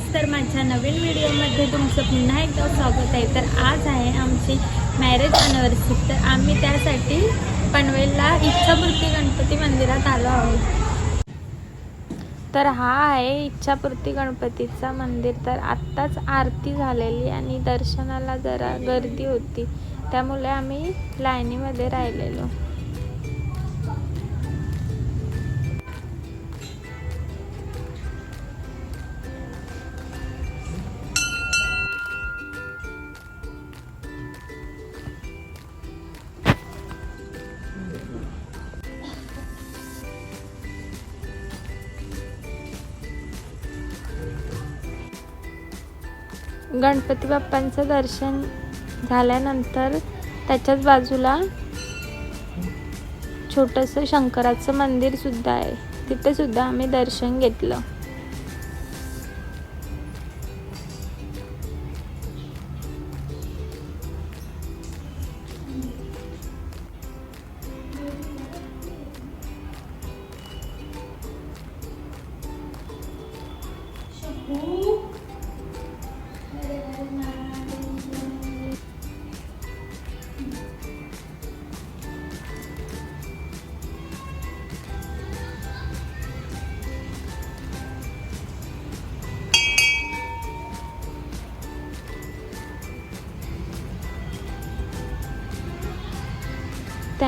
Guys तर माझ्या नवीन व्हिडिओमध्ये तुमचं पुन्हा एकदा स्वागत आहे. तर आज आहे आमची मॅरेज अनिव्हर्सरी तर आम्ही त्यासाठी पनवेलला इच्छापूर्ती गणपती मंदिरात आलो आहोत. तर हा आहे इच्छापूर्ती गणपतीचा मंदिर. तर आत्ताच आरती झालेली आणि दर्शनाला जरा गर्दी होती. त्यामुळे आम्ही लाईनीमध्ये राहिलेलो. गणपती बाप्पांचं दर्शन झाल्यानंतर त्याच्याच बाजूला छोटंसं शंकराचं मंदिर सुद्धा आहे. तिथे सुद्धा आम्ही दर्शन घेतलं.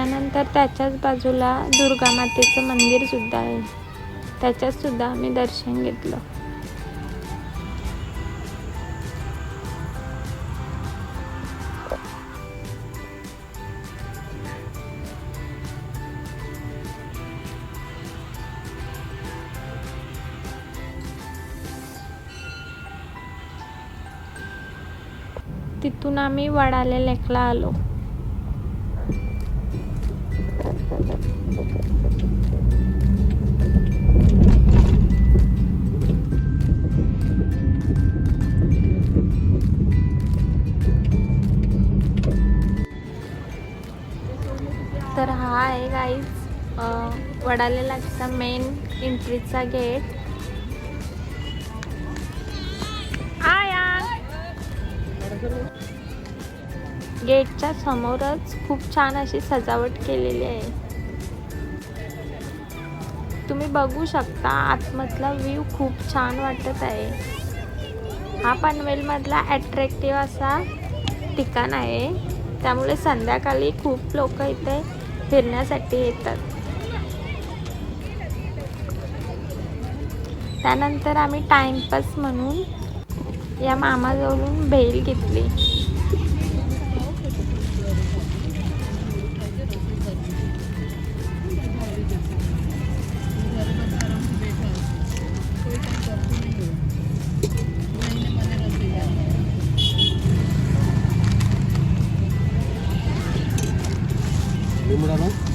त्यानंतर त्याच्याच बाजूला दुर्गा मातेचं मंदिर सुद्धा आहे. त्याच्यात सुद्धा आम्ही दर्शन घेतलं. तिथून आम्ही वडाले लेकला आलो. आहे गाईज वडाले लागचा मेन एंट्रीचा गेट गेटच्या समोरच खूप छान अशी सजावट केलेली आहे. तुम्ही बघू शकता आतमधला व्ह्यू खूप छान वाटत आहे. हा पनवेलमधला ॲट्रॅक्टिव्ह असा ठिकाण आहे. त्यामुळे संध्याकाळी खूप लोक इथे फिरण्यासाठी येतात. त्यानंतर आम्ही टाइमपास म्हणून या मामाजवळून भेल घेतली. 왜 물하나?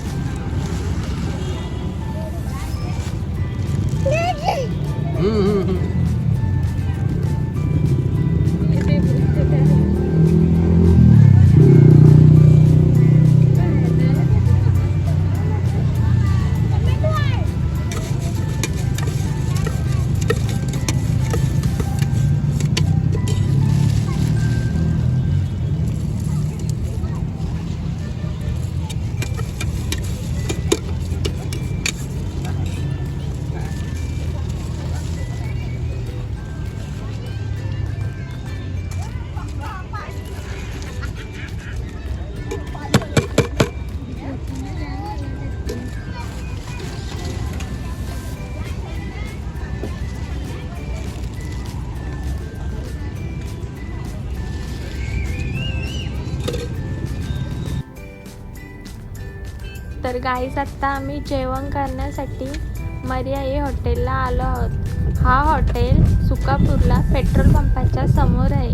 तर गाईज आत्ता आम्ही जेवण करण्यासाठी मर्याई हॉटेलला आलो आहोत. हा हॉटेल सुकापूरला पेट्रोल पंपाच्या समोर आहे.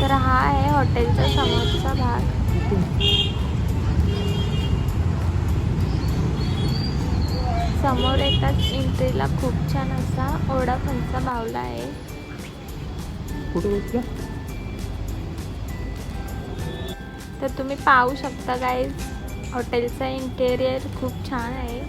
तर हा आहे हॉटेलचा समोरचा भाग. समोर एकाच एंट्रीला खूप छान असा ओढा फणसा बावला आहे. कुठे बसला तर तुम्ही पाहू शकता गाईज हॉटेलचा इंटेरियर खूप छान आहे.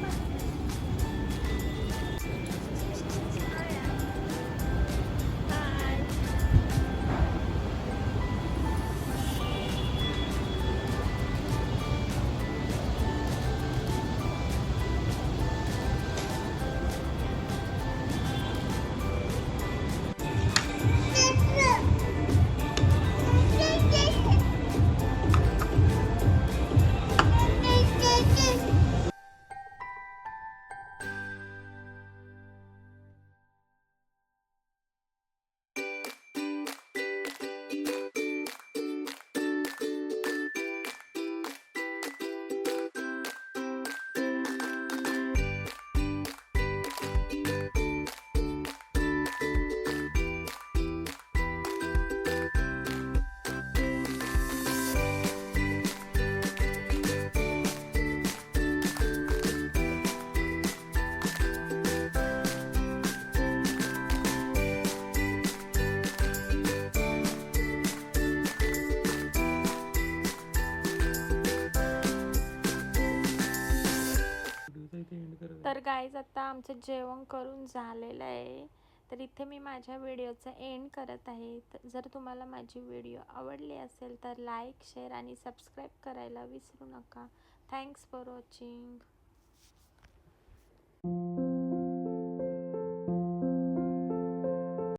तर गाईज आता आमचं जेवण करून झालेलं आहे. तर इथे मी माझ्या व्हिडिओचा एंड करत आहे. तर जर तुम्हाला माझी व्हिडिओ आवडली असेल तर लाईक शेअर आणि सबस्क्राईब करायला विसरू नका. Thanks for watching